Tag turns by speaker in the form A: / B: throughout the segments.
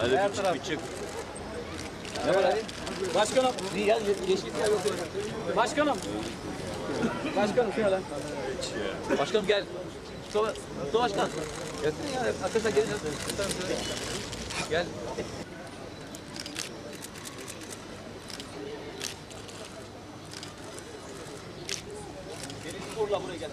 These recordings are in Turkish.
A: Hadi bir çık bir çık.
B: Başkanım. Ya, yeşil ya, yok. Başkanım. Başkanım şöyle. Başkanım gel. Mustafa, Mustafa Başkan. Gelsene ya. Arkadaşlar gelin. Gel. Sporla buraya gel.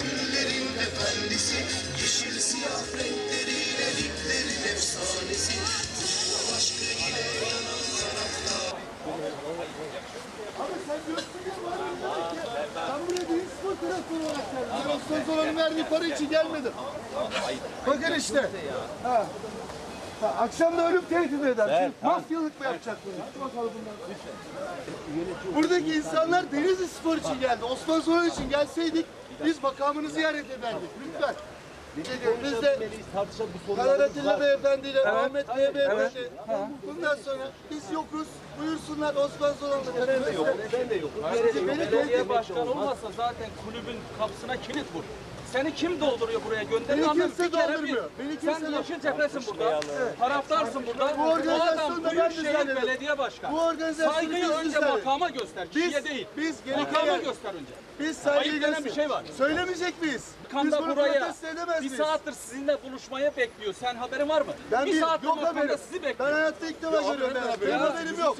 C: Gönüllerin efendisi Yeşil siyah renkleriyle liglerin efsanesi Futbol aşkı ile yanan taraftar
D: Ben buraya bir spor taraftarı olarak geldim. Ben Osman Zolan'ın verdiği para için gelmedim. Bakın işte. Ha. Ha, akşam da ölüm tehdit eder. Şimdi Mafyalık mı yapacak bunu? Hadi bakalım bundan. Buradaki insanlar Denizli Spor için geldi. Osman Zolan için gelseydik biz makamını ziyaret ederdik. Lütfen. Biz de Karar Atilla Beyefendi ile Ahmet Bey Beyefendi. Bundan sonra biz yokuz. Buyursunlar Osman Zolan'la. Ben de yokum. Ben de yokum.
B: Belediye başkanı olmazsa zaten kulübün kapısına kilit vur. Seni kim dolduruyor buraya gönderiyor?
D: Beni kimse doldurmuyor. Beni kimse
B: Sen
D: doldurmuyor.
B: yeşil cephesin burada. Taraftarsın burada.
D: Bu ben
B: Büyükşehir. Belediye Başkanı.
D: Bu organizasyonu
B: Saygıyı
D: biz
B: önce makama göster.
D: Biz-
B: Kişiye değil.
D: biz
B: makama
D: yer-
B: göster önce.
D: Biz saygıyı
B: Ayıp denen bir şey var.
D: Söylemeyecek miyiz? Biz
B: Kanda
D: bunu
B: buraya
D: protesto edemez
B: bir
D: miyiz?
B: saattir sizinle buluşmaya bekliyor. Sen haberin var mı?
D: Ben
B: bir saattir
D: yok haberim.
B: sizi
D: Ben
B: bekliyor.
D: hayatta ilk defa görüyorum. Ben Benim haberim yok.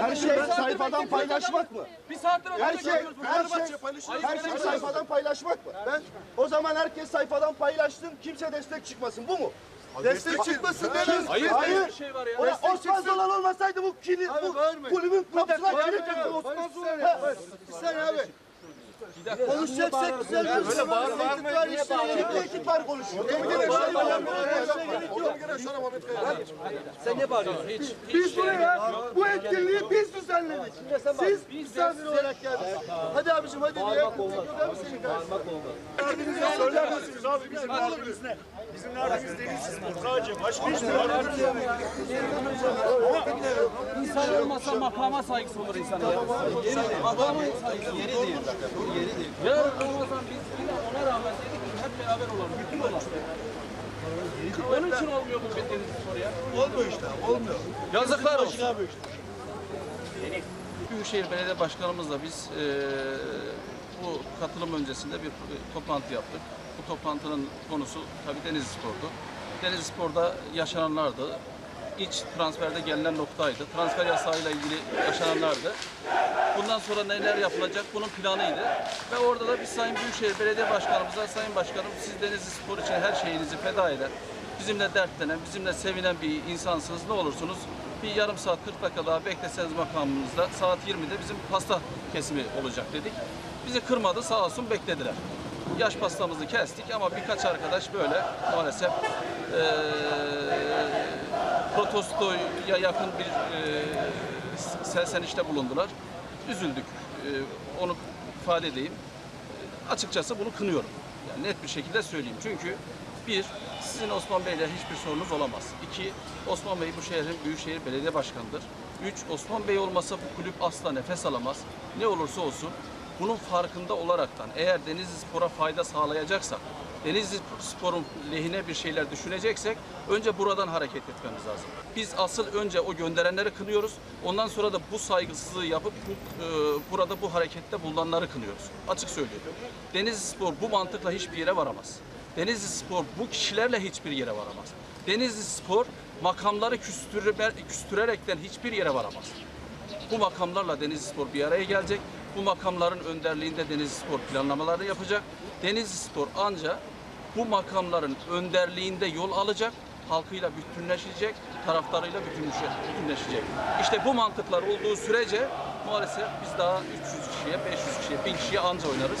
E: Her şey sayfadan paylaşmak mı?
B: Bir saattir
E: Her şey,
B: bekliyoruz.
E: her
B: Fenerbahçe
E: şey,
B: paylaşıyor.
E: her şey sayfadan paylaşmak mı? Ben o zaman herkes sayfadan paylaşsın, kimse destek çıkmasın. Bu mu?
D: Destek çıkmasın demez.
B: Hayır,
E: Hayır.
B: şey var ya.
E: O Osman Zolan olmasaydı bu kilit,
D: Abi
E: bu kulübün kapısına kilit takıldı Osman Zolan.
D: Bir saniye. Konuşacaksak güzel bir şey var. Var işte.
E: Kim tehdit var konuşuyor?
B: Sen ne bağırıyorsun? Hiç.
D: Biz buraya bu etkinliği biz düzenledik. Siz misafir olarak geldiniz. Hadi abicim hadi diye. Yok abi senin karşısında.
E: Söyler misiniz abi bizim derdimiz ne? Bizim derdimiz deniz spor sadece. Başka hiçbir derdimiz yok.
B: İnsan olmasa makama saygısı olur insanın ya. Makama saygısı. Yeri değil. Yeri değil. Onun için olmuyor bu bildiğiniz spor ya.
E: Olmuyor işte olmuyor.
B: Yazıklar olsun.
E: işte.
F: Büyükşehir Belediye Başkanımızla biz eee, bu katılım öncesinde bir toplantı yaptık. Bu toplantının konusu tabii Denizli Spor'du. Denizli Spor'da yaşananlardı. İç transferde gelinen noktaydı. Transfer yasağıyla ilgili yaşananlardı. Bundan sonra neler yapılacak bunun planıydı. Ve orada da biz Sayın Büyükşehir Belediye Başkanımıza, Sayın Başkanım siz Denizli Spor için her şeyinizi feda eden, bizimle dertlenen, bizimle sevinen bir insansınız. Ne olursunuz bir yarım saat 40 dakika daha bekleseniz makamımızda saat 20'de bizim pasta kesimi olacak dedik. Bizi kırmadı sağ olsun beklediler. Yaş pastamızı kestik ama birkaç arkadaş böyle maalesef eee protestoya yakın bir eee sersenişte bulundular. Üzüldük. Eee, onu ifade edeyim. Açıkçası bunu kınıyorum. Yani net bir şekilde söyleyeyim. Çünkü bir, sizin Osman Bey'le hiçbir sorunuz olamaz. İki, Osman Bey bu şehrin Büyükşehir Belediye Başkanı'dır. Üç, Osman Bey olmasa bu kulüp asla nefes alamaz. Ne olursa olsun bunun farkında olaraktan eğer Denizli Spor'a fayda sağlayacaksak, Denizli Spor'un lehine bir şeyler düşüneceksek önce buradan hareket etmemiz lazım. Biz asıl önce o gönderenleri kınıyoruz. Ondan sonra da bu saygısızlığı yapıp bu, e, burada bu harekette bulunanları kınıyoruz. Açık söylüyorum. Denizli Spor bu mantıkla hiçbir yere varamaz. Denizli Spor bu kişilerle hiçbir yere varamaz. Denizli Spor makamları küstüre, küstürerekten hiçbir yere varamaz. Bu makamlarla Denizli Spor bir araya gelecek. Bu makamların önderliğinde Denizli Spor planlamalarını yapacak. Denizli Spor ancak bu makamların önderliğinde yol alacak, halkıyla bütünleşecek, taraftarıyla bütünleşe- bütünleşecek. İşte bu mantıklar olduğu sürece maalesef biz daha 300 kişiye, 500 kişiye, 1000 kişiye anca oynarız.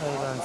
A: Hayvan